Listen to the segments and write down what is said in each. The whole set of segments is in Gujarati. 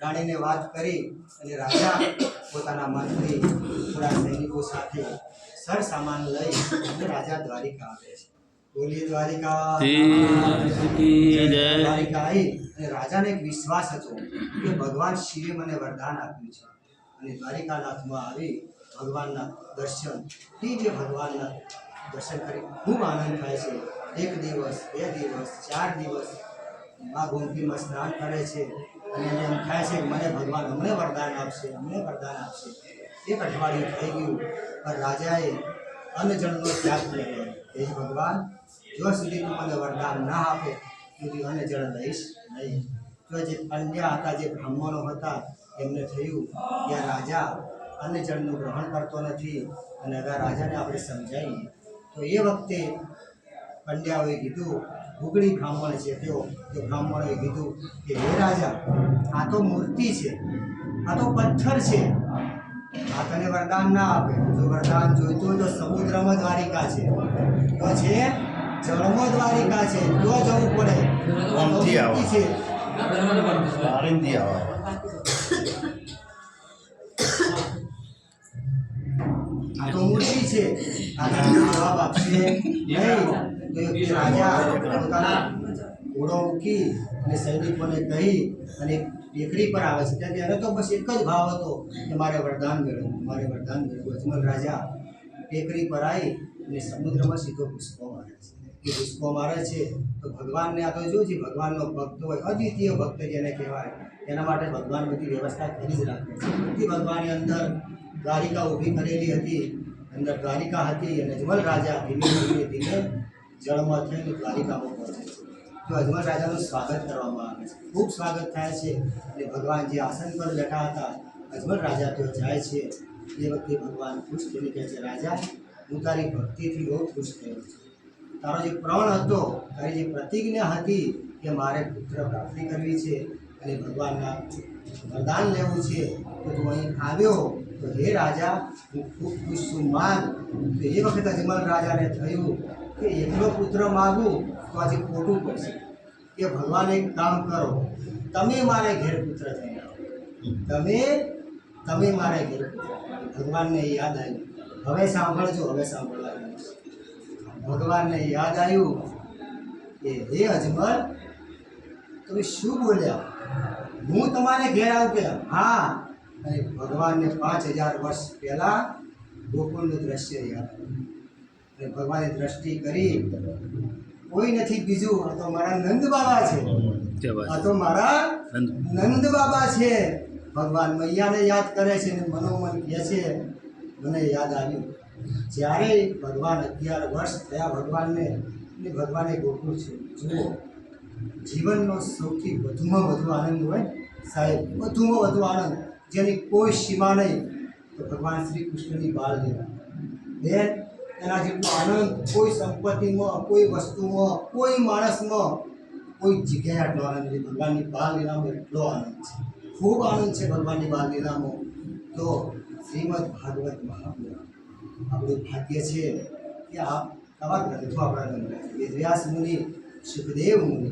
રાણીને વાત કરી અને રાજા પોતાના મંત્રી થોડા સૈનિકો સાથે સર સામાન લઈ અને રાજા દ્વારિકા આવે છે. બોલી દ્વારિકા. દ્વારિકા આવી અને રાજાને એક વિશ્વાસ હતો કે ભગવાન શિવે મને વરદાન આપ્યું છે. અને દ્વારિકાનાથમાં આવી ભગવાનના દર્શન જે ભગવાનના દર્શન કરી ખૂબ આનંદ થાય છે. એક દિવસ બે દિવસ ચાર દિવસ મા ગોમતીમાં સ્નાન કરે છે. અને એમ થાય છે મને ભગવાન અમને વરદાન આપશે, અમને વરદાન આપશે. એક અઠવાડિયું થઈ ગયું, પણ રાજાએ અન્નજળનો ત્યાગ કર્યો એ ભગવાન જો સુધી તું મને વરદાન ના આપે સુધી અન્નજળ લઈશ નહીં. તો જે અન્યા હતા, જે બ્રાહ્મણો હતા, એમને થયું કે આ રાજા અન્નજળનું ગ્રહણ કરતો નથી અને આ રાજાને આપણે સમજાવીએ. તો એ વખતે પંડ્યાઓએ કીધું ભૂગળી બ્રાહ્મણ છે તેઓ તે બ્રાહ્મણોએ કીધું કે હે રાજા આ તો મૂર્તિ છે આ તો પથ્થર છે. આ તને વરદાન ના આપે. જો વરદાન જોઈતું હોય તો સમુદ્રમાં દ્વારિકા છે. તો છે જળમો દ્વારિકા છે. જો જવું પડે તો છે. આ તો મૂર્તિ છે. આ જવાબ આપશે નહીં. પોતાના ઘોડો મૂકી અને સૈનિકોને કહી અને ટેકરી પર આવે છે. ત્યારે એને તો બસ એક જ ભાવ હતો કે મારે વરદાન મેળવવું, મારે વરદાન મેળવવું. અજમલ રાજા ટેકરી પર આવી અને સમુદ્રમાં સીધો પુષ્પો મારે છે. એ ઘૂસકો મારે છે તો ભગવાનને આ તો જો જે ભગવાનનો ભક્ત હોય, અદ્વિતીય ભક્ત જેને કહેવાય એના માટે ભગવાન બધી વ્યવસ્થા કરી જ રાખે છે. બધી ભગવાનની અંદર દ્વારિકા ઊભી કરેલી હતી, અંદર દ્વારિકા હતી અને અજમલ રાજા ધીમે ધીમે ધીમે જળમાં થઈને દ્વારિકામાં પહોંચે છે. તો અજમલ રાજાનું સ્વાગત કરવામાં આવે છે. ખૂબ સ્વાગત થાય છે. અને ભગવાન જે આસન પર બેઠા હતા અજમલ રાજા ત્યાં જાય છે. એ વખતે ભગવાન ખુશ થઈને કહે છે, રાજા, હું તારી ભક્તિથી બહુ ખુશ થયો છું. તારો જે પ્રણ હતો, તારી જે પ્રતિજ્ઞા હતી કે મારે પુત્ર પ્રાપ્તિ કરવી છે અને ભગવાનના વરદાન લેવું છે, તો તું અહીં આવ્યો, તો હે રાજા, હું ખૂબ ખુશ છું. માન. તો એ વખતે અજમલ રાજાને થયું કે એકલો પુત્ર માગું તો આજે ખોટું પડશે. કે ભગવાન એક કામ કરો, તમે મારે ઘેર પુત્ર થઈ આવો. તમે તમે મારે ઘેર ભગવાનને યાદ આવ્યું. હવે સાંભળજો, હવે સાંભળવાનું છે. ભગવાનને યાદ આવ્યું કે, હે અજમલ, તમે શું બોલ્યા? હું તમારે ઘેર આવું કે હા. અને ભગવાનને પાંચ હજાર વર્ષ પહેલા ગોકુળનું દ્રશ્ય યાદ આવ્યું. અને ભગવાને દ્રષ્ટિ કરી. કોઈ નથી બીજું આ તો મારા નંદ બાબા છે. આ તો મારા નંદ. નંદ બાબા છે. ભગવાન મૈયાને યાદ કરે છે અને મનોમન કહે છે. મને યાદ આવ્યું. જ્યારે ભગવાન અગિયાર વર્ષ થયા ભગવાનને એટલે ભગવાને ગોકુળ છે. જુઓ જીવનનો સૌથી વધુમાં વધુ આનંદ હોય સાહેબ વધુમાં વધુ આનંદ. જેની કોઈ સીમા નહીં તો ભગવાન શ્રી કૃષ્ણની બાળ લેવા. બેન એના જેટલો આનંદ, કોઈ સંપત્તિમાં, કોઈ વસ્તુમાં, કોઈ માણસમાં, કોઈ જગ્યાએ આટલો આનંદ નથી. ભગવાનની બાલ લીલામાં એટલો આનંદ છે. ખૂબ આનંદ છે ભગવાનની બાલ લીલામાં તો શ્રીમદ ભાગવત મહાપુરાણ આપણું ભાગ્ય છે કે આ આવા ગ્રંથો આપણા ગંગા છે વેદવ્યાસ મુનિ, સુખદેવ મુનિ,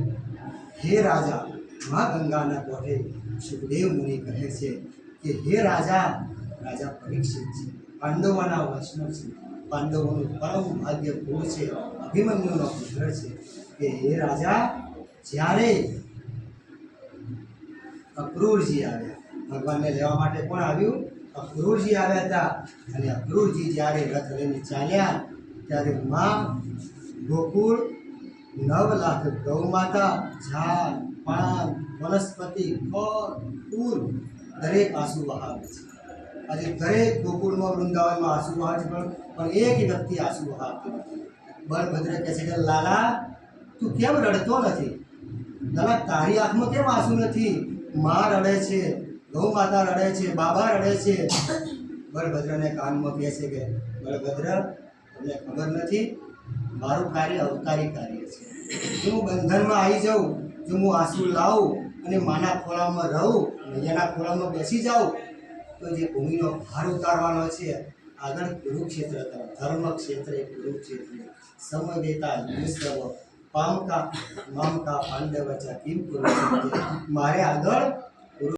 હે રાજા, મા ગંગાના કોઠે સુખદેવ મુનિ કહે છે કે, હે રાજા રાજા પરીક્ષિત છે, પાંડવોના વૈષ્ણવ છે. પાંડવોનું પરમ ભાગ્ય કુળ છે, અભિમન્યુનો પુત્ર છે કે હે રાજા, જ્યારે અક્રૂરજી આવ્યા, ભગવાનને લેવા માટે કોણ આવ્યું? અક્રૂરજી આવ્યા હતા. અને અક્રૂરજી જ્યારે રથ લઈને ચાલ્યા, ત્યારે માં ગોકુળ, નવ લાખ ગૌ માતા ઝાડ, પાન, વનસ્પતિ, ફળ, ફૂલ દરેક આંસુ વહાવે છે. આજે દરેક ગોકુળમાં, વૃંદાવનમાં આંસુ વહાવે છે, પણ એક વ્યક્તિ આંસુ વહાવતી બળભદ્ર કહે છે કે, લાલા, તું કેમ રડતો નથી? દાદા, તારી આંખમાં કેમ આંસુ નથી? માં રડે છે, ગૌ માતા રડે છે, બાબા રડે છે. બળભદ્રને કાનમાં કહે છે કે બળભદ્ર તમને ખબર નથી? મારું કાર્ય અવતારી કાર્ય છે. જો હું બંધનમાં આવી જાઉં, જો હું આંસુ લાવું અને માના ખોળામાં રહું મૈયાના ખોળામાં બેસી જાઉં તો જે ભૂમિનો ભાર ઉતારવાનો છે, આગળ કુરુક્ષેત્ર તરફ ધર્મ ક્ષેત્રે કુરુક્ષેત્રે. સમવેતા યુસ્તવ પામકા મામકા પાંડવચા કિમ કુરુક્ષેત્ર મારે આગળ